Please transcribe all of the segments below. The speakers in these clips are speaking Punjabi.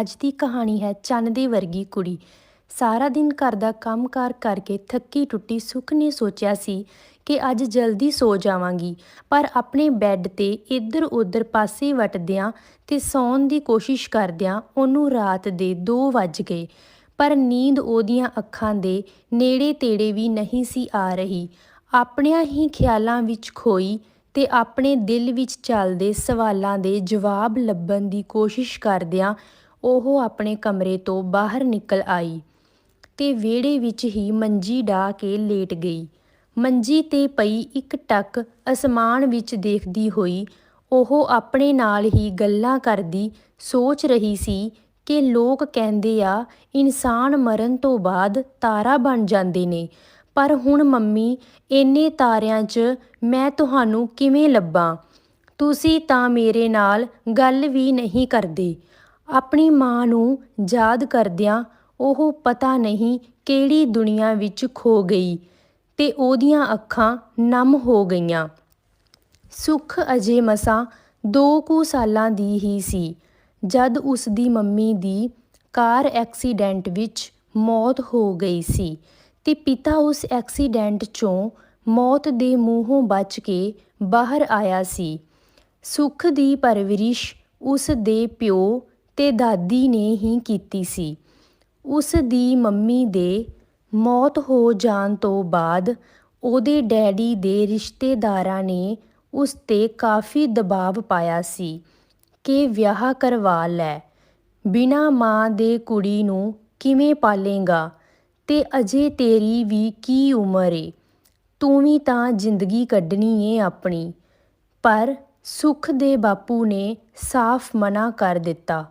ਅੱਜ ਦੀ ਕਹਾਣੀ ਹੈ ਚੰਨ ਦੇ ਵਰਗੀ ਕੁੜੀ। ਸਾਰਾ ਦਿਨ ਘਰ ਦਾ ਕੰਮਕਾਰ ਕਰਕੇ ਥੱਕੀ ਟੁੱਟੀ ਸੁੱਖ ਨੇ ਸੋਚਿਆ ਸੀ ਕਿ ਅੱਜ ਜਲਦੀ ਸੋ ਜਾਵਾਂਗੀ, ਪਰ ਆਪਣੇ ਬੈੱਡ ਤੇ ਇੱਧਰ ਉੱਧਰ ਪਾਸੇ ਵਟਦਿਆਂ ਤੇ ਸੌਣ ਦੀ ਕੋਸ਼ਿਸ਼ ਕਰਦਿਆਂ ਉਹਨੂੰ ਰਾਤ ਦੇ 2 ਵੱਜ ਗਏ। ਪਰ ਨੀਂਦ ਉਹਦੀਆਂ ਅੱਖਾਂ ਦੇ ਨੇੜੇ ਤੇੜੇ ਵੀ ਨਹੀਂ ਸੀ ਆ ਰਹੀ। ਆਪਣਿਆਂ ਹੀ ਖਿਆਲਾਂ ਵਿੱਚ ਖੋਈ ਤੇ ਆਪਣੇ ਦਿਲ ਵਿੱਚ ਚੱਲਦੇ ਸਵਾਲਾਂ ਦੇ ਜਵਾਬ ਲੱਭਣ ਦੀ ਕੋਸ਼ਿਸ਼ ਕਰਦਿਆਂ ਉਹ ਆਪਣੇ ਕਮਰੇ ਤੋਂ ਬਾਹਰ ਨਿਕਲ ਆਈ ਤੇ ਵਿਹੜੇ ਵਿੱਚ ਹੀ ਮੰਜੀ ਢਾ ਕੇ ਲੇਟ ਗਈ। ਮੰਜੀ ਤੇ ਪਈ ਇੱਕ ਟੱਕ ਅਸਮਾਨ ਵਿੱਚ ਦੇਖਦੀ ਹੋਈ ਉਹ ਆਪਣੇ ਨਾਲ ਹੀ ਗੱਲਾਂ ਕਰਦੀ ਸੋਚ ਰਹੀ ਸੀ ਕਿ ਲੋਕ ਕਹਿੰਦੇ ਆ, ਇਨਸਾਨ ਮਰਨ ਤੋਂ ਬਾਅਦ ਤਾਰਾ ਬਣ ਜਾਂਦੇ ਨੇ, ਪਰ ਹੁਣ ਮੰਮੀ, ਇੰਨੇ ਤਾਰਿਆਂ 'ਚ ਮੈਂ ਤੁਹਾਨੂੰ ਕਿਵੇਂ ਲੱਭਾਂ? ਤੁਸੀਂ ਤਾਂ ਮੇਰੇ ਨਾਲ ਗੱਲ ਵੀ ਨਹੀਂ ਕਰਦੇ। ਆਪਣੀ ਮਾਂ ਨੂੰ ਯਾਦ ਕਰਦਿਆਂ ਉਹ ਪਤਾ ਨਹੀਂ ਕਿਹੜੀ ਦੁਨੀਆ ਵਿੱਚ ਖੋ ਗਈ ਤੇ ਉਹਦੀਆਂ ਅੱਖਾਂ ਨਮ ਹੋ ਗਈਆਂ। ਸੁੱਖ ਅਜੇ ਮਸਾਂ ਦੋ ਕੁ ਸਾਲਾਂ ਦੀ ਹੀ ਸੀ, ਜਦ ਉਸਦੀ ਮੰਮੀ ਦੀ ਕਾਰ ਐਕਸੀਡੈਂਟ ਵਿੱਚ ਮੌਤ ਹੋ ਗਈ ਸੀ ਤੇ ਪਿਤਾ ਉਸ ਐਕਸੀਡੈਂਟ 'ਚੋਂ ਮੌਤ ਦੇ ਮੂੰਹੋਂ ਬਚ ਕੇ ਬਾਹਰ ਆਇਆ ਸੀ। ਸੁੱਖ ਦੀ ਪਰਵਰਿਸ਼ ਉਸ ਦੇ ਪਿਓ ਤੇ ਦਾਦੀ ਨੇ ਹੀ ਕੀਤੀ ਸੀ। ਉਸ ਦੀ ਮੰਮੀ ਦੇ ਮੌਤ ਹੋ ਜਾਣ ਤੋਂ ਬਾਅਦ ਉਹਦੇ ਡੈਡੀ ਦੇ ਰਿਸ਼ਤੇਦਾਰਾਂ ਨੇ ਉਸ ਤੇ ਕਾਫੀ ਦਬਾਅ ਪਾਇਆ ਸੀ ਕਿ ਵਿਆਹ ਕਰਵਾ ਲੈ। ਬਿਨਾ ਮਾਂ ਦੇ ਕੁੜੀ ਨੂੰ ਕਿਵੇਂ ਪਾਲੇਗਾ? ਤੇ ਅਜੇ ਤੇਰੀ ਵੀ ਕੀ ਉਮਰ ਏ? ਤੂੰ ਵੀ ਤਾਂ ਜ਼ਿੰਦਗੀ ਕੱਢਣੀ ਏ ਆਪਣੀ। ਪਰ ਸੁਖ ਦੇ ਬਾਪੂ ਨੇ ਸਾਫ਼ ਮਨਾ ਕਰ ਦਿੱਤਾ।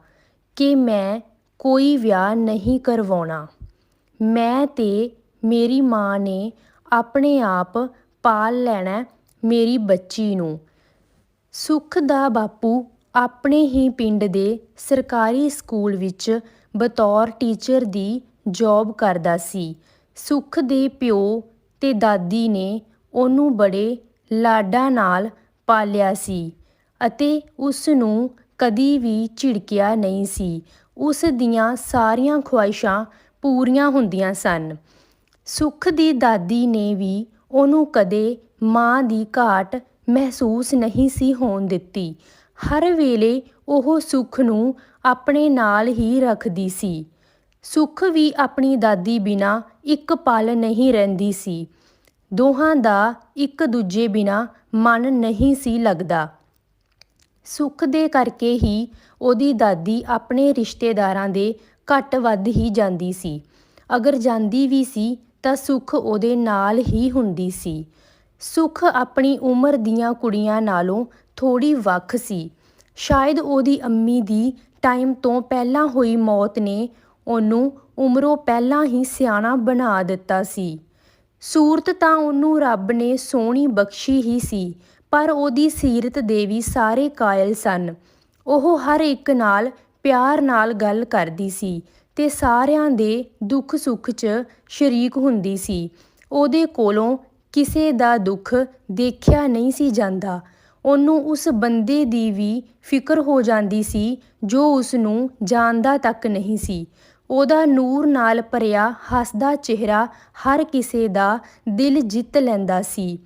ਕਿ ਮੈਂ ਕੋਈ ਵਿਆਹ ਨਹੀਂ ਕਰਵਾਉਣਾ। ਮੈਂ ਅਤੇ ਮੇਰੀ ਮਾਂ ਨੇ ਆਪਣੇ ਆਪ ਪਾਲ ਲੈਣਾ ਮੇਰੀ ਬੱਚੀ ਨੂੰ। ਸੁੱਖ ਦਾ ਬਾਪੂ ਆਪਣੇ ਹੀ ਪਿੰਡ ਦੇ ਸਰਕਾਰੀ ਸਕੂਲ ਵਿੱਚ ਬਤੌਰ ਟੀਚਰ ਦੀ ਜੌਬ ਕਰਦਾ ਸੀ। ਸੁੱਖ ਦੇ ਪਿਓ ਤੇ ਦਾਦੀ ਨੇ ਉਹਨੂੰ ਬੜੇ ਲਾਡਾਂ ਨਾਲ ਪਾਲਿਆ ਸੀ ਅਤੇ ਉਸ ਨੂੰ ਕਦੀ ਵੀ ਝਿੜਕਿਆ ਨਹੀਂ ਸੀ। ਉਸ ਦੀਆਂ ਸਾਰੀਆਂ ਖੁਆਇਸ਼ਾਂ ਪੂਰੀਆਂ ਹੁੰਦੀਆਂ ਸਨ। ਸੁਖ ਦੀ ਦਾਦੀ ਨੇ ਵੀ ਉਹਨੂੰ ਕਦੇ ਮਾਂ ਦੀ ਘਾਟ ਮਹਿਸੂਸ ਨਹੀਂ ਸੀ ਹੋਣ ਦਿੱਤੀ। ਹਰ ਵੇਲੇ ਉਹ ਸੁਖ ਨੂੰ ਆਪਣੇ ਨਾਲ ਹੀ ਰੱਖਦੀ ਸੀ। ਸੁਖ ਵੀ ਆਪਣੀ ਦਾਦੀ ਬਿਨਾ ਇੱਕ ਪਲ ਨਹੀਂ ਰਹਿੰਦੀ ਸੀ। ਦੋਹਾਂ ਦਾ ਇੱਕ ਦੂਜੇ ਬਿਨਾ ਮਨ ਨਹੀਂ ਸੀ ਲੱਗਦਾ। ਸੁੱਖ ਦੇ ਕਰਕੇ ਹੀ ਉਹਦੀ ਦਾਦੀ ਆਪਣੇ ਰਿਸ਼ਤੇਦਾਰਾਂ ਦੇ ਘੱਟ ਵੱਧ ਹੀ ਜਾਂਦੀ ਸੀ। ਅਗਰ ਜਾਂਦੀ ਵੀ ਸੀ ਤਾਂ ਸੁੱਖ ਉਹਦੇ ਨਾਲ ਹੀ ਹੁੰਦੀ ਸੀ। ਸੁੱਖ ਆਪਣੀ ਉਮਰ ਦੀਆਂ ਕੁੜੀਆਂ ਨਾਲੋਂ ਥੋੜੀ ਵੱਖ ਸੀ। ਸ਼ਾਇਦ ਉਹਦੀ ਅੰਮੀ ਦੀ ਟਾਈਮ ਤੋਂ ਪਹਿਲਾਂ ਹੋਈ ਮੌਤ ਨੇ ਉਹਨੂੰ ਉਮਰੋਂ ਪਹਿਲਾਂ ਹੀ ਸਿਆਣਾ ਬਣਾ ਦਿੱਤਾ ਸੀ। ਸੂਰਤ ਤਾਂ ਉਹਨੂੰ ਰੱਬ ਨੇ ਸੋਹਣੀ ਬਖਸ਼ੀ ਹੀ ਸੀ ਪਰ ਉਹਦੀ ਸੀਰਤ ਦੇ ਵੀ ਸਾਰੇ ਕਾਇਲ ਸਨ। ਉਹ ਹਰ ਇੱਕ ਨਾਲ ਪਿਆਰ ਨਾਲ ਗੱਲ ਕਰਦੀ ਸੀ ਤੇ ਸਾਰਿਆਂ ਦੇ ਦੁੱਖ ਸੁੱਖ 'ਚ ਸ਼ਰੀਕ ਹੁੰਦੀ ਸੀ। ਉਹਦੇ ਕੋਲੋਂ ਕਿਸੇ ਦਾ ਦੁੱਖ ਦੇਖਿਆ ਨਹੀਂ ਸੀ ਜਾਂਦਾ। ਉਹਨੂੰ ਉਸ ਬੰਦੇ ਦੀ ਵੀ ਫਿਕਰ ਹੋ ਜਾਂਦੀ ਸੀ ਜੋ ਉਸ ਨੂੰ ਜਾਣਦਾ ਤੱਕ ਨਹੀਂ ਸੀ। ਉਹਦਾ ਨੂਰ ਨਾਲ ਭਰਿਆ ਹੱਸਦਾ ਚਿਹਰਾ ਹਰ ਕਿਸੇ ਦਾ ਦਿਲ ਜਿੱਤ ਲੈਂਦਾ ਸੀ।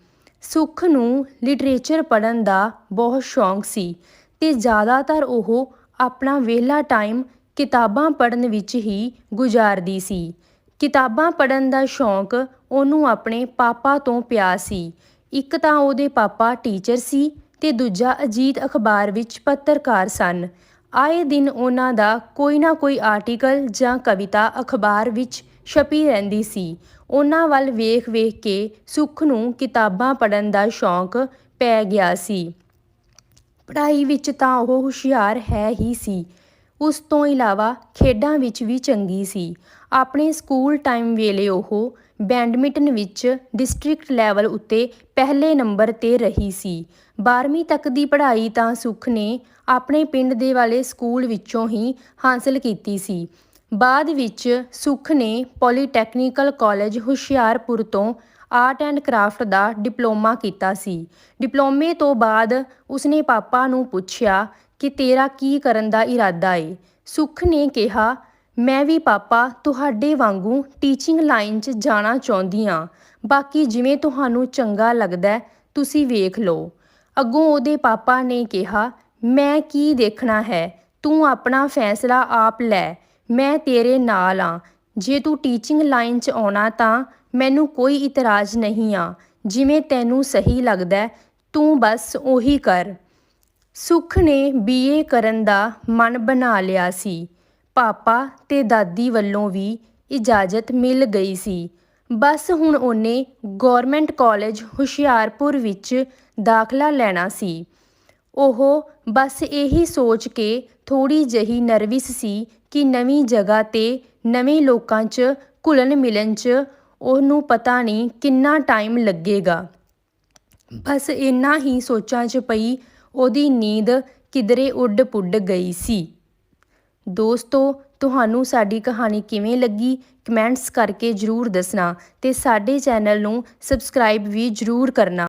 ਸੁੱਖ ਨੂੰ ਲਿਟਰੇਚਰ ਪੜ੍ਹਨ ਦਾ ਬਹੁਤ ਸ਼ੌਂਕ ਸੀ ਤੇ ਜ਼ਿਆਦਾਤਰ ਉਹ ਆਪਣਾ ਵਿਹਲਾ ਟਾਈਮ ਕਿਤਾਬਾਂ ਪੜ੍ਹਨ ਵਿੱਚ ਹੀ ਗੁਜ਼ਾਰਦੀ ਸੀ। ਕਿਤਾਬਾਂ ਪੜ੍ਹਨ ਦਾ ਸ਼ੌਂਕ ਉਹਨੂੰ ਆਪਣੇ ਪਾਪਾ ਤੋਂ ਪਿਆ ਸੀ। ਇੱਕ ਤਾਂ ਉਹਦੇ ਪਾਪਾ ਟੀਚਰ ਸੀ ਤੇ ਦੂਜਾ ਅਜੀਤ ਅਖਬਾਰ ਵਿੱਚ ਪੱਤਰਕਾਰ ਸਨ। ਆਏ ਦਿਨ ਉਹਨਾਂ ਦਾ ਕੋਈ ਨਾ ਕੋਈ ਆਰਟੀਕਲ ਜਾਂ ਕਵਿਤਾ ਅਖਬਾਰ ਵਿੱਚ ਛਪੀ ਰਹਿੰਦੀ ਸੀ। ਉਹਨਾਂ ਵੱਲ ਵੇਖ-ਵੇਖ ਕੇ ਸੁੱਖ ਨੂੰ ਕਿਤਾਬਾਂ ਪੜ੍ਹਨ ਦਾ ਸ਼ੌਂਕ ਪੈ ਗਿਆ ਸੀ। ਪੜ੍ਹਾਈ ਵਿੱਚ ਤਾਂ ਉਹ ਹੁਸ਼ਿਆਰ ਹੈ ਹੀ ਸੀ। ਉਸ ਤੋਂ ਇਲਾਵਾ ਖੇਡਾਂ ਵਿੱਚ ਵੀ ਚੰਗੀ ਸੀ। ਆਪਣੇ ਸਕੂਲ ਟਾਈਮ ਵੇਲੇ ਉਹ ਬੈਡਮਿੰਟਨ ਵਿੱਚ ਡਿਸਟ੍ਰਿਕਟ ਲੈਵਲ ਉੱਤੇ ਪਹਿਲੇ ਨੰਬਰ ਤੇ ਰਹੀ ਸੀ। 12ਵੀਂ ਤੱਕ ਦੀ ਪੜ੍ਹਾਈ ਤਾਂ ਸੁਖ ਨੇ ਆਪਣੇ ਪਿੰਡ ਦੇ ਵਾਲੇ ਸਕੂਲ ਵਿੱਚੋਂ ਹੀ ਹਾਸਲ ਕੀਤੀ ਸੀ। ਬਾਅਦ ਵਿੱਚ ਸੁੱਖ ਨੇ ਪੋਲੀਟੈਕਨੀਕਲ ਕਾਲਜ ਹੁਸ਼ਿਆਰਪੁਰ ਤੋਂ ਆਰਟ ਐਂਡ ਕਰਾਫਟ ਦਾ ਡਿਪਲੋਮਾ ਕੀਤਾ ਸੀ। ਡਿਪਲੋਮੇ ਤੋਂ ਬਾਅਦ ਉਸਨੇ ਪਾਪਾ ਨੂੰ ਪੁੱਛਿਆ ਕਿ ਤੇਰਾ ਕੀ ਕਰਨ ਦਾ ਇਰਾਦਾ ਏ। ਸੁੱਖ ਨੇ ਕਿਹਾ, ਮੈਂ ਵੀ ਪਾਪਾ ਤੁਹਾਡੇ ਵਾਂਗੂ ਟੀਚਿੰਗ ਲਾਈਨ 'ਚ ਜਾਣਾ ਚਾਹੁੰਦੀ ਹਾਂ ਬਾਕੀ ਜਿਵੇਂ ਤੁਹਾਨੂੰ ਚੰਗਾ ਲੱਗਦਾ ਤੁਸੀਂ ਵੇਖ ਲਓ। ਅੱਗੋਂ ਉਹਦੇ ਪਾਪਾ ਨੇ ਕਿਹਾ, ਮੈਂ ਕੀ ਦੇਖਣਾ ਹੈ? ਤੂੰ ਆਪਣਾ ਫੈਸਲਾ ਆਪ ਲੈ। ਮੈਂ ਤੇਰੇ ਨਾਲ ਆ। ਜੇ ਤੂੰ ਟੀਚਿੰਗ ਲਾਈਨ 'ਚ ਆਉਣਾ ਤਾਂ ਮੈਨੂੰ ਕੋਈ ਇਤਰਾਜ਼ ਨਹੀਂ ਆ। ਜਿਵੇਂ ਤੈਨੂੰ ਸਹੀ ਲੱਗਦਾ ਤੂੰ ਬਸ ਉਹੀ ਕਰ। ਸੁਖ ਨੇ ਬੀਏ ਕਰਨ ਦਾ ਮਨ ਬਣਾ ਲਿਆ ਸੀ। ਪਾਪਾ ਤੇ ਦਾਦੀ ਵੱਲੋਂ ਵੀ ਇਜਾਜ਼ਤ ਮਿਲ ਗਈ ਸੀ। ਬਸ ਹੁਣ ਉਹਨੇ ਗਵਰਨਮੈਂਟ ਕਾਲਜ ਹੁਸ਼ਿਆਰਪੁਰ ਵਿੱਚ ਦਾਖਲਾ ਲੈਣਾ ਸੀ। ਉਹ ਬਸ ਇਹੀ ਸੋਚ ਕੇ ਥੋੜ੍ਹੀ ਜਿਹੀ ਨਰਵਸ ਸੀ ਕਿ ਨਵੀਂ ਜਗ੍ਹਾ ਤੇ ਨਵੇਂ ਲੋਕਾਂ 'ਚ ਘੁਲਣ ਮਿਲਣ 'ਚ ਉਹਨੂੰ ਪਤਾ ਨਹੀਂ ਕਿੰਨਾ ਟਾਈਮ ਲੱਗੇਗਾ। ਬਸ ਇੰਨਾ ਹੀ ਸੋਚਾਂ 'ਚ ਪਈ ਉਹਦੀ ਨੀਂਦ ਕਿਧਰੇ ਉੱਡ ਪੁੱਡ ਗਈ ਸੀ। ਦੋਸਤੋ, ਤੁਹਾਨੂੰ ਸਾਡੀ ਕਹਾਣੀ ਕਿਵੇਂ ਲੱਗੀ? ਕਮੈਂਟਸ ਕਰਕੇ ਜਰੂਰ ਦੱਸਣਾ ਤੇ ਸਾਡੇ ਚੈਨਲ ਨੂੰ ਸਬਸਕ੍ਰਾਈਬ ਵੀ ਜਰੂਰ ਕਰਨਾ।